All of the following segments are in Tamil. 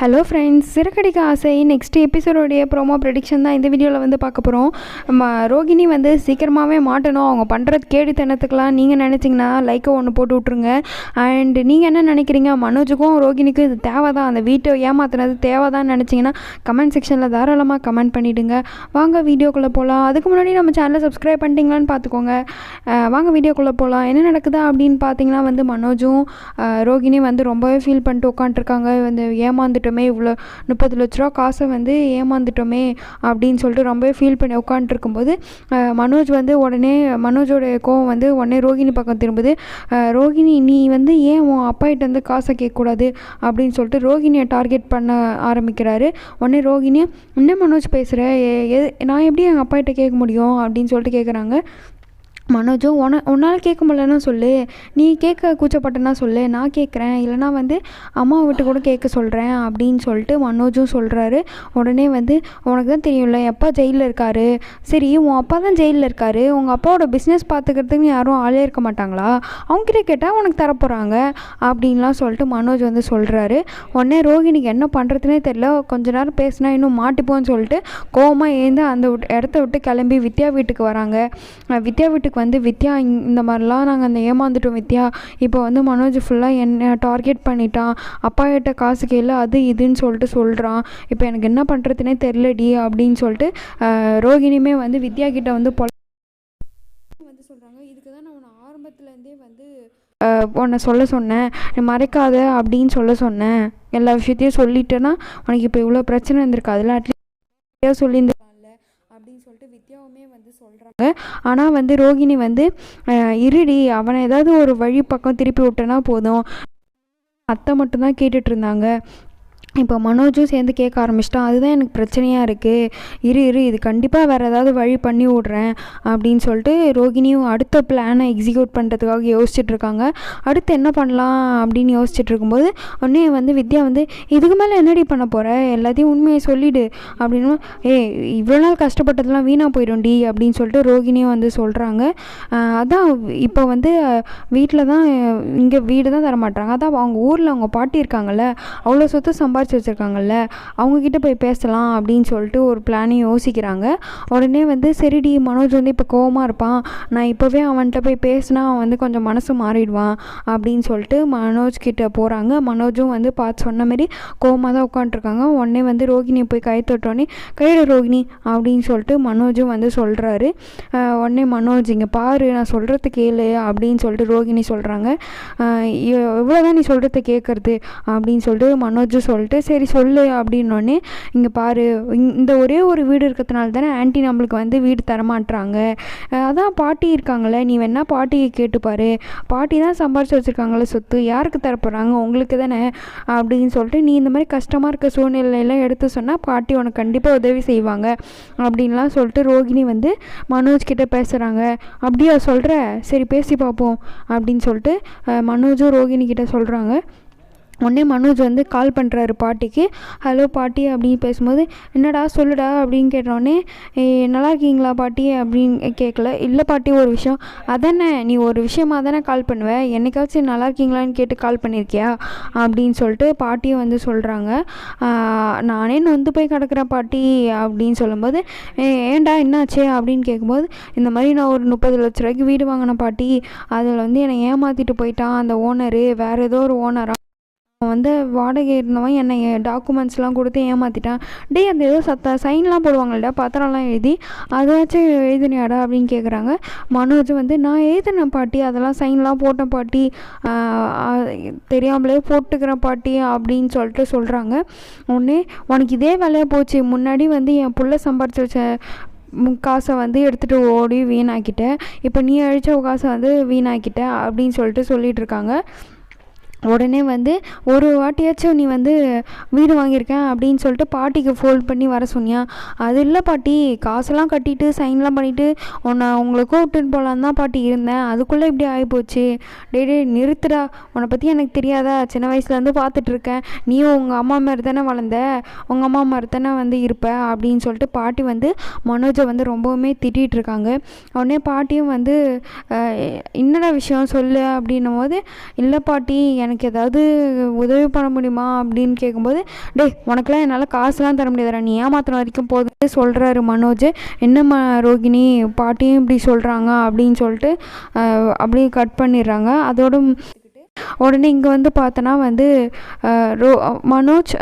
ஹலோ ஃப்ரெண்ட்ஸ் சிறுகடிக்க ஆசை. நெக்ஸ்ட் எபிசோடோடைய ப்ரோமோ ப்ரெடிக்ஷன் தான் இந்த வீடியோவில் வந்து பார்க்க போகிறோம் நம்ம ரோகிணி வந்து சீக்கிரமாகவே மாட்டணும். அவங்க பண்ணுறது கேடித்தனத்துக்கெலாம் நீங்கள் நினச்சிங்கன்னா லைக்கை ஒன்று போட்டு விட்ருங்க அண்ட் நீங்கள் என்ன நினைக்கிறீங்க? மனோஜுக்கும் ரோகிணிக்கும் இது தேவை தான் அந்த வீட்டை ஏமாத்தினது தேவை தான் நினச்சிங்கன்னா கமெண்ட் செக்ஷனில் தாராளமாக கமெண்ட் பண்ணிவிடுங்க வாங்க வீடியோக்குள்ளே போகலாம் அதுக்கு முன்னாடி நம்ம சேனலை சப்ஸ்கிரைப் பண்ணிட்டீங்களான்னு பார்த்துக்கோங்க. வாங்க வீடியோக்குள்ளே போகலாம் என்ன நடக்குதா அப்படின்னு பார்த்தீங்கன்னா வந்து மனோஜும் ரோகிணியும் வந்து ரொம்பவே ஃபீல் பண்ணிட்டு உட்காந்துருக்காங்க வந்து ஏமாந்துட்டோமே இவ்வளோ முப்பது லட்ச ரூபா காசை வந்து ஏமாந்துட்டோமே அப்படின்னு சொல்லிட்டு ரொம்பவே ஃபீல் பண்ணி உட்காந்துருக்கும்போது மனோஜ் வந்து உடனே மனோஜோட கோவம் வந்து உடனே ரோகிணி பக்கம் திரும்புது. ரோகிணி நீ வந்து ஏன் உன் அப்பாகிட்ட வந்து காசை கேட்கக்கூடாது? அப்படின்னு சொல்லிட்டு ரோகிணியை டார்கெட் பண்ண ஆரம்பிக்கிறாரு. உடனே ரோகிணி என்ன மனோஜ் பேசுகிற நான் எப்படி எங்கள் அப்பாகிட்ட கேட்க முடியும்? அப்படின்னு சொல்லிட்டு கேட்குறாங்க மனோஜும் உன உன்னால் கேட்க முடியலன்னா சொல்லு. நீ கேட்க கூச்சப்பட்டேன்னா சொல்லு. நான் கேட்குறேன். இல்லைனா வந்து அம்மாவை விட்டு கூட கேட்க சொல்கிறேன் அப்படின்னு சொல்லிட்டு மனோஜும் சொல்கிறாரு உடனே வந்து உனக்கு தான் தெரியும்ல எப்பா ஜெயிலில் இருக்காரு. சரி உன் அப்பா தான் ஜெயிலில் இருக்காரு. உங்கள் அப்பாவோட பிஸ்னஸ் பார்த்துக்கிறதுக்கு யாரும் ஆளே இருக்க மாட்டாங்களா? அவங்ககிட்ட கேட்டால் உனக்கு தரப்போகிறாங்க அப்படின்லாம் சொல்லிட்டு மனோஜ் வந்து சொல்கிறாரு உடனே ரோகிணிக்கு என்ன பண்ணுறதுனே தெரில கொஞ்ச நேரம் பேசினா இன்னும் மாட்டிப்போன்னு சொல்லிட்டு கோவமாக ஏந்து அந்த விட்- இடத்த விட்டு கிளம்பி வித்யா வீட்டுக்கு வராங்க. வித்யா வீட்டுக்கு வந்து வித்யா இந்த மாதிரிலாம் நாங்கள் அந்த ஏமாந்துட்டோம் வித்யா. இப்போ வந்து மனோஜ் ஃபுல்லாக என்ன டார்கெட் பண்ணிட்டான். அப்பா கிட்ட காசு கேளு அது இதுன்னு சொல்லிட்டு சொல்கிறான் இப்போ எனக்கு என்ன பண்ணுறதுனே தெரிலடி அப்படின்னு சொல்லிட்டு ரோகிணியுமே வந்து வித்யா கிட்ட வந்து பொல வந்து சொல்கிறாங்க இதுக்கு தான் நான் உன்னை ஆரம்பத்துலேருந்தே வந்து உன்னை சொல்ல சொன்னேன். நீ மறைக்காத அப்படின்னு சொல்ல சொன்னேன். எல்லா விஷயத்தையும் சொல்லிட்டேன்னா உனக்கு இப்போ இவ்வளோ பிரச்சனை இருந்திருக்காதுல அட்லீஸ்ட் சொல்லியிருந்த அப்படின்னு சொல்லிட்டு வித்யாவுமே வந்து சொல்கிறாங்க ஆனால் வந்து ரோகிணி வந்து அஹ், இருடி அவனை ஏதாவது ஒரு வழி பக்கம் திருப்பி விட்டனா போதும். அத்தை மட்டும்தான் கேட்டுட்டு இருந்தாங்க. இப்போ மனோஜும் சேர்ந்து கேட்க ஆரம்பிச்சிட்டான் அதுதான் எனக்கு பிரச்சனையாக இருக்குது இரு இரு. இது கண்டிப்பாக வேறு ஏதாவது வழி பண்ணி விட்றேன். அப்படின்னு சொல்லிட்டு ரோகிணியும் அடுத்த பிளானை எக்ஸிக்யூட் பண்ணுறதுக்காக யோசிச்சுட்ருக்காங்க அடுத்து என்ன பண்ணலாம் அப்படின்னு யோசிச்சுட்டு இருக்கும்போது உடனே வந்து வித்யா வந்து இதுக்கு மேலே என்னடி பண்ண போகிற எல்லாத்தையும் உண்மையை சொல்லிடு. அப்படின்னு ஏய் இவ்வளோ நாள் கஷ்டப்பட்டதெல்லாம் வீணாக போயிடும்டி. அப்படின்னு சொல்லிட்டு ரோகிணியும் வந்து சொல்கிறாங்க அதான் இப்போ வந்து வீட்டில் தான் இங்கே வீடு தான் தரமாட்டாங்க அதான் அவங்க ஊரில் அவங்க பாட்டி இருக்காங்கல்ல அவ்வளோ சொத்து சம்பாரிச்சு வச்சுருக்காங்கல்ல அவங்கக்கிட்ட போய் பேசலாம் அப்படின்னு சொல்லிட்டு ஒரு பிளானையும் யோசிக்கிறாங்க. உடனே வந்து சரிடி மனோஜ் வந்து இப்போ கோவமாக இருப்பான். நான் இப்போவே அவன்கிட்ட போய் பேசினா அவன் வந்து கொஞ்சம் மனசு மாறிடுவான் அப்படின்னு சொல்லிட்டு மனோஜ் கிட்டே போகிறாங்க மனோஜும் வந்து பார்த்து சொன்ன மாதிரி கோவமாக தான் உட்காந்துருக்காங்க உடனே வந்து ரோகிணியை போய் கை தொட்டோடனே கையில் ரோகிணி அப்படின்னு சொல்லிட்டு மனோஜும் வந்து சொல்கிறாரு உடனே மனோஜ் இங்கே பாரு நான் சொல்கிறத கேளு அப்படின்னு சொல்லிட்டு ரோகிணி சொல்கிறாங்க இவ்வளோதான் நீ சொல்கிறத கேட்குறது அப்படின்னு சொல்லிட்டு மனோஜும் சொல் சொல்லிட்டு சரி சொல்லு அப்படின்னோடனே இங்கே பாரு இந்த ஒரே ஒரு வீடு இருக்கிறதுனால தானே ஆன்ட்டி நம்மளுக்கு வந்து வீடு தரமாட்டுறாங்க அதான் பாட்டி இருக்காங்களே நீ வேணா பாட்டியை கேட்டுப்பாரு பாட்டி தான் சம்பாரிச்சு வச்சுருக்காங்களே சொத்து யாருக்கு தரப்போகிறாங்க உங்களுக்கு தானே? அப்படின்னு சொல்லிட்டு நீ இந்த மாதிரி கஷ்டமாக இருக்க சூழ்நிலையெல்லாம் எடுத்து சொன்னால் பாட்டி உனக்கு கண்டிப்பாக உதவி செய்வாங்க அப்படின்லாம் சொல்லிட்டு ரோகிணி வந்து மனோஜ் கிட்டே பேசுகிறாங்க அப்படியா சொல்கிற சரி பேசி பார்ப்போம் அப்படின்னு சொல்லிட்டு மனோஜும் ரோகிணி கிட்டே சொல்கிறாங்க உடனே மனோஜ் வந்து கால் பண்ணுறாரு பாட்டிக்கு. ஹலோ பாட்டி அப்படின்னு பேசும்போது என்னடா சொல்லுடா அப்படின்னு கேட்டோடனே நல்லா இருக்கீங்களா பாட்டி? அப்படின்னு கேட்கல. இல்லை பாட்டி ஒரு விஷயம். அதானே நீ ஒரு விஷயமா தானே கால் பண்ணுவ? என்னைக்காச்சும் நல்லா இருக்கீங்களான்னு கேட்டு கால் பண்ணியிருக்கியா அப்படின்னு சொல்லிட்டு பாட்டியும் வந்து சொல்கிறாங்க நானே நொந்து போய் கிடக்குறேன் பாட்டி அப்படின்னு சொல்லும்போது ஏண்டா ஏன்டா அப்படின்னு கேட்கும்போது இந்த மாதிரி நான் ஒரு முப்பது லட்ச ரூபாய்க்கு வீடு வாங்கினேன் பாட்டி. அதில் வந்து என்னை ஏமாற்றிட்டு போயிட்டான் அந்த ஓனரு வேறு ஏதோ ஒரு ஓனராக அவன் வந்து வாடகை இருந்தவன் என்னை டாக்குமெண்ட்ஸ்லாம் கொடுத்து ஏமாற்றிட்டான் டே அந்த ஏதோ சத்த சைன்லாம் போடுவாங்கள்டா பத்திரம்லாம் எழுதி அதாச்சும் எழுதினியாடா அப்படின்னு கேட்குறாங்க மனோஜ் வந்து நான் எழுதினேன் பாட்டி அதெல்லாம் சைன்லாம் போட்டேன் பாட்டி தெரியாமலே போட்டுக்கிறேன் பாட்டி அப்படின்னு சொல்லிட்டு சொல்கிறாங்க உடனே உனக்கு இதே வேலையாக போச்சு. முன்னாடி வந்து என் புள்ள சம்பாரிச்சு வச்ச காசை வந்து எடுத்துகிட்டு ஓடி வீணாக்கிட்டேன் இப்போ நீ அழிச்ச காசை வந்து வீணாக்கிட்ட அப்படின்னு சொல்லிட்டு சொல்லிகிட்ருக்காங்க இருக்காங்க. உடனே வந்து ஒரு வாட்டியாச்சும் நீ வந்து வீடு வாங்கியிருக்கேன் அப்படின்னு சொல்லிட்டு பாட்டிக்கு ஃபோன் பண்ணி வர சொன்னியா. அது இல்லை பாட்டி காசெல்லாம் கட்டிட்டு சைன்லாம் பண்ணிவிட்டு உன்னை உங்களை கூப்பிட்டுன்னு போகலான்னு தான் பாட்டி இருந்தேன். அதுக்குள்ளே இப்படி ஆகிப்போச்சு டே டே நிறுத்துடா. உன்னை பற்றி எனக்கு தெரியாதா? சின்ன வயசுலேருந்து பார்த்துட்ருக்கேன் நீயும் உங்கள் அம்மா மாதிரி தானே வளர்ந்த. உங்கள் அம்மா மாதிரி தானே வந்து இருப்ப அப்படின்னு சொல்லிட்டு பாட்டி வந்து மனோஜை வந்து ரொம்பவுமே திட்டிகிட்டு இருக்காங்க. உடனே பாட்டியும் வந்து என்னடா விஷயம் சொல்லு? அப்படின்னும் போது இல்லை பாட்டி எனக்கு ஏதாவது உதவி பண்ண முடியுமா அப்படின்னு கேட்கும்போது டேய் உனக்குலாம் என்னால் காசுலாம் தர முடியாதுடா. நீ ஏமாத்தின வரைக்கும் போதும் சொல்கிறாரு மனோஜ். என்னம்மா ரோகிணி? பாட்டியும் இப்படி சொல்கிறாங்க அப்படின்னு சொல்லிட்டு அப்படியே கட் பண்ணிடுறாங்க. அதோட உடனே இங்கே வந்து பார்த்தோன்னா வந்து ரோ மனோஜ்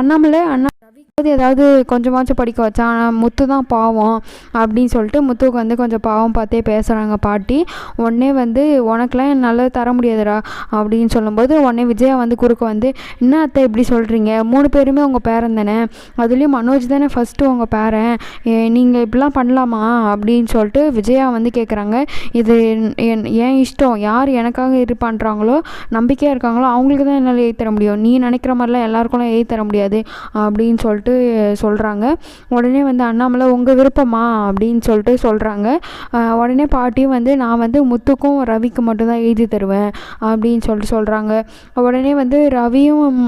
அண்ணாமலை அண்ணா ரவிக்கு ஏதாவது கொஞ்சமாச்சும் படிக்க வச்சா ஆனால் முத்து தான் பாவம் அப்படின்னு சொல்லிட்டு முத்துவுக்கு வந்து கொஞ்சம் பாவம் பார்த்தே பேசுகிறாங்க பாட்டி. உடனே வந்து உனக்குலாம் என்னால் தர முடியாதுடா அப்படின்னு சொல்லும்போது உடனே விஜயா வந்து குறுக்க வந்து என்ன அத்தை இப்படி சொல்கிறீங்க மூணு பேருமே உங்கள் பேரன் தானே? அதுலேயும் மனோஜ் தானே ஃபஸ்ட்டு உங்கள் பேரன் நீங்கள் இப்படிலாம் பண்ணலாமா? அப்படின்னு சொல்லிட்டு விஜயா வந்து கேட்குறாங்க இது என் என் இஷ்டம். யார் எனக்காக இது பண்ணுறாங்களோ நம்பிக்கையாக இருக்காங்களோ அவங்களுக்கு தான் என்னால் எழுதி தர முடியும். நீ நினைக்கிற மாதிரிலாம் எல்லாருக்கும்லாம் எழுதி தர முடியாது அப்படின்னு சொல்லிட்டு சொல்கிறாங்க உடனே வந்து அண்ணாமலை உங்கள் விருப்பமா? அப்படின்னு சொல்லிட்டு சொல்கிறாங்க உடனே பாட்டியும் வந்து நான் வந்து முத்துக்கும் ரவிக்கு மட்டும்தான் எழுதி தருவேன். அப்படின்னு சொல்லிட்டு சொல்கிறாங்க உடனே வந்து ரவியும்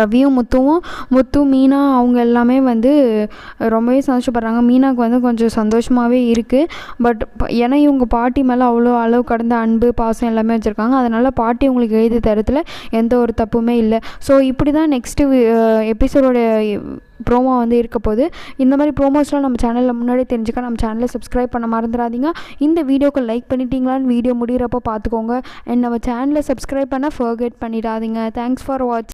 ரவியும் முத்துவும் முத்து மீனா அவங்க எல்லாமே வந்து ரொம்பவே சந்தோஷப்படுறாங்க. மீனாவுக்கு வந்து கொஞ்சம் சந்தோஷமாகவே இருக்குது பட் ஏன்னா இவங்க பாட்டி மேலே அவ்வளோ அளவு கடந்த அன்பு பாசம் எல்லாமே வச்சுருக்காங்க. அதனால் பாட்டி உங்களுக்கு எழுதி தரத்தில் எந்த ஒரு தப்புமே இல்லை. ஸோ இப்படி தான் நெக்ஸ்ட்டு எபிசோடோட ப்ரோமோ வந்து இருக்க போது இந்த மாதிரி ப்ரோமோஸ்லாம் நம்ம சேனலில் முன்னாடி தெரிஞ்சுக்க நம்ம சேனலை சப்ஸ்கிரைப் பண்ண மறந்துடாதீங்க. இந்த வீடியோக்கு லைக் பண்ணிட்டீங்களான்னு வீடியோ முடிகிறப்போ பார்த்துக்கோங்க அண்ட் நம்ம சேனலை சப்ஸ்கிரைப் பண்ண ஃபர்கெட் பண்ணிடாதீங்க. Thanks for watch